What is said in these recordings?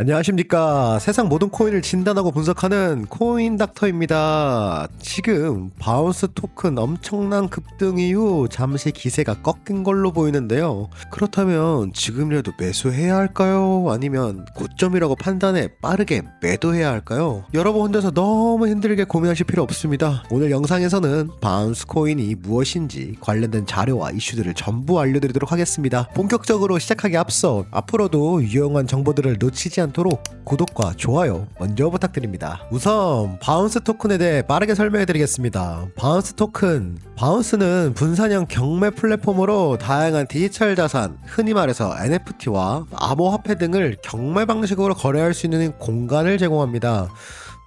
안녕하십니까. 세상 모든 코인을 진단하고 분석하는 코인 닥터입니다. 지금 바운스 토큰 엄청난 급등 이후 잠시 기세가 꺾인 걸로 보이는데요. 그렇다면 지금이라도 매수해야 할까요? 아니면 고점이라고 판단해 빠르게 매도해야 할까요? 여러분 혼자서 너무 힘들게 고민하실 필요 없습니다. 오늘 영상에서는 바운스 코인이 무엇인지 관련된 자료와 이슈들을 전부 알려드리도록 하겠습니다. 본격적으로 시작하기 앞서 앞으로도 유용한 정보들을 놓치지 않 도록 구독과 좋아요 먼저 부탁드립니다. 우선 바운스 토큰에 대해 빠르게 설명해 드리겠습니다. 바운스 토큰 바운스는 분산형 경매 플랫폼으로 다양한 디지털 자산, 흔히 말해서 NFT와 암호화폐 등을 경매 방식으로 거래할 수 있는 공간을 제공합니다.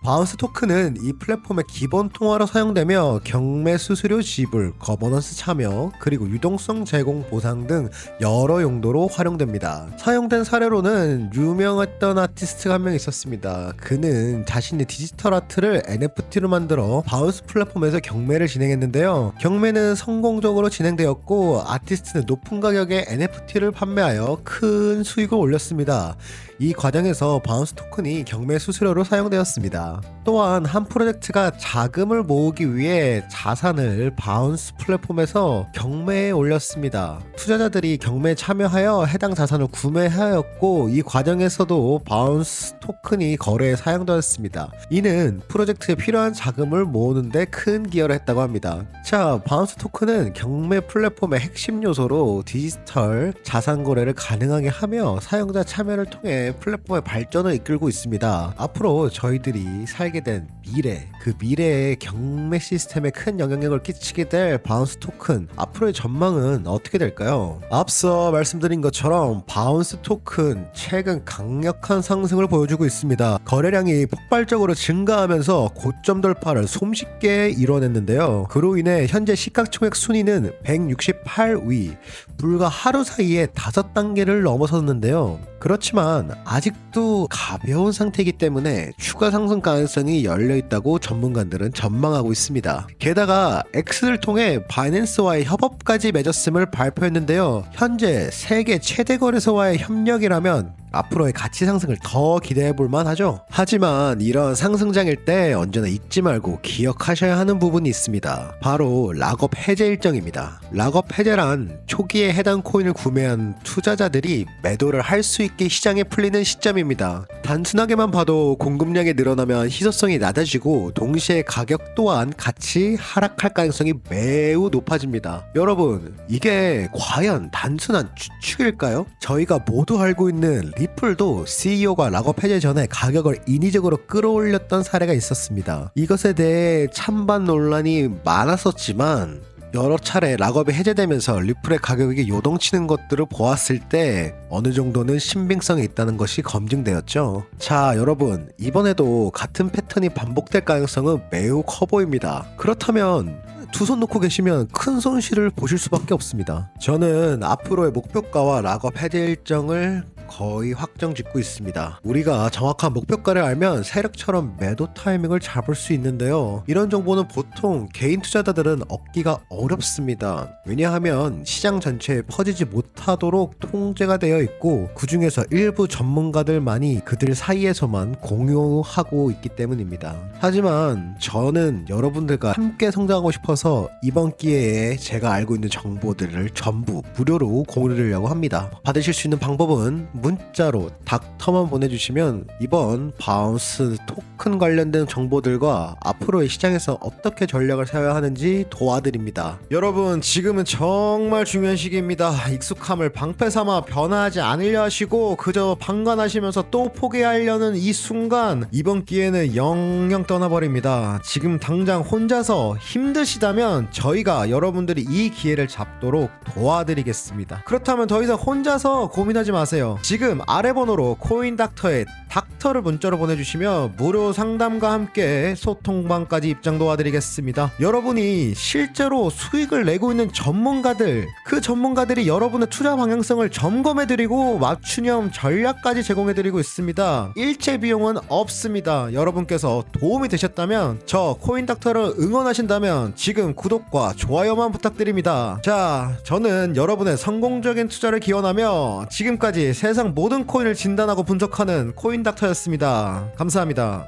바운스 토큰은 이 플랫폼의 기본 통화로 사용되며 경매 수수료 지불, 거버넌스 참여, 그리고 유동성 제공 보상 등 여러 용도로 활용됩니다. 사용된 사례로는 유명했던 아티스트가 한 명 있었습니다. 그는 자신의 디지털 아트를 NFT로 만들어 바운스 플랫폼에서 경매를 진행했는데요. 경매는 성공적으로 진행되었고 아티스트는 높은 가격에 NFT를 판매하여 큰 수익을 올렸습니다. 이 과정에서 바운스 토큰이 경매 수수료로 사용되었습니다. 또한 한 프로젝트가 자금을 모으기 위해 자산을 바운스 플랫폼에서 경매에 올렸습니다. 투자자들이 경매에 참여하여 해당 자산을 구매하였고 이 과정에서도 바운스 토큰이 거래에 사용되었습니다. 이는 프로젝트에 필요한 자금을 모으는데 큰 기여를 했다고 합니다. 자, 바운스 토큰은 경매 플랫폼의 핵심 요소로 디지털 자산 거래를 가능하게 하며 사용자 참여를 통해 플랫폼의 발전을 이끌고 있습니다. 앞으로 저희들이 살게 된 미래, 그 미래의 경매 시스템에 큰 영향력을 끼치게 될 바운스 토큰, 앞으로의 전망은 어떻게 될까요? 앞서 말씀드린 것처럼 바운스 토큰 최근 강력한 상승을 보여주고 있습니다. 거래량이 폭발적으로 증가하면서 고점 돌파를 손쉽게 이뤄냈는데요. 그로 인해 현재 시가총액 순위는 168위, 불과 하루 사이에 다섯 단계를 넘어섰는데요. 그렇지만 아직도 가벼운 상태이기 때문에 추가 상승 가능성이 열려 있다고 전문가들은 전망하고 있습니다. 게다가 X를 통해 바이낸스와의 협업까지 맺었음을 발표했는데요. 현재 세계 최대 거래소와의 협력이라면 앞으로의 가치 상승을 더 기대해 볼 만 하죠. 하지만 이런 상승장일 때 언제나 잊지 말고 기억하셔야 하는 부분이 있습니다. 바로 락업 해제 일정입니다. 락업 해제란 초기에 해당 코인을 구매한 투자자들이 매도를 할 수 있게 시장에 풀리는 시점입니다. 단순하게만 봐도 공급량이 늘어나면 희소성이 낮아지고 동시에 가격 또한 같이 하락할 가능성이 매우 높아집니다. 여러분, 이게 과연 단순한 추측일까요? 저희가 모두 알고 있는 리플도 CEO가 락업 해제 전에 가격을 인위적으로 끌어올렸던 사례가 있었습니다. 이것에 대해 찬반 논란이 많았었지만 여러 차례 락업이 해제되면서 리플의 가격이 요동치는 것들을 보았을 때 어느 정도는 신빙성이 있다는 것이 검증되었죠. 자, 여러분, 이번에도 같은 패턴이 반복될 가능성은 매우 커 보입니다. 그렇다면 두손 놓고 계시면 큰 손실을 보실 수밖에 없습니다. 저는 앞으로의 목표가와 락업 해제 일정을 거의 확정 짓고 있습니다. 우리가 정확한 목표가를 알면 세력처럼 매도 타이밍을 잡을 수 있는데요. 이런 정보는 보통 개인 투자자들은 얻기가 어렵습니다. 왜냐하면 시장 전체에 퍼지지 못하도록 통제가 되어 있고 그 중에서 일부 전문가들만이 그들 사이에서만 공유하고 있기 때문입니다. 하지만 저는 여러분들과 함께 성장하고 싶어서 이번 기회에 제가 알고 있는 정보들을 전부 무료로 공유하려고 합니다. 받으실 수 있는 방법은 문자로 닥터만 보내주시면 이번 바운스 토큰 관련된 정보들과 앞으로의 시장에서 어떻게 전략을 세워야 하는지 도와드립니다. 여러분 지금은 정말 중요한 시기입니다. 익숙함을 방패 삼아 변화하지 않으려 하시고 그저 방관하시면서 또 포기하려는 이 순간 이번 기회는 영영 떠나버립니다. 지금 당장 혼자서 힘드시다면 저희가 여러분들이 이 기회를 잡도록 도와드리겠습니다. 그렇다면 더 이상 혼자서 고민하지 마세요. 지금 아래 번호로 코인닥터에 닥터를 문자로 보내주시면 무료 상담과 함께 소통방까지 입장 도와드리겠습니다. 여러분이 실제로 수익을 내고 있는 전문가들, 그 전문가들이 여러분의 투자 방향성을 점검해드리고 맞춤형 전략까지 제공해드리고 있습니다. 일체 비용은 없습니다. 여러분께서 도움이 되셨다면 저 코인닥터를 응원하신다면 지금 구독과 좋아요만 부탁드립니다. 자, 저는 여러분의 성공적인 투자를 기원하며 지금까지 세 세상 모든 코인을 진단하고 분석하는 코인 닥터였습니다. 감사합니다.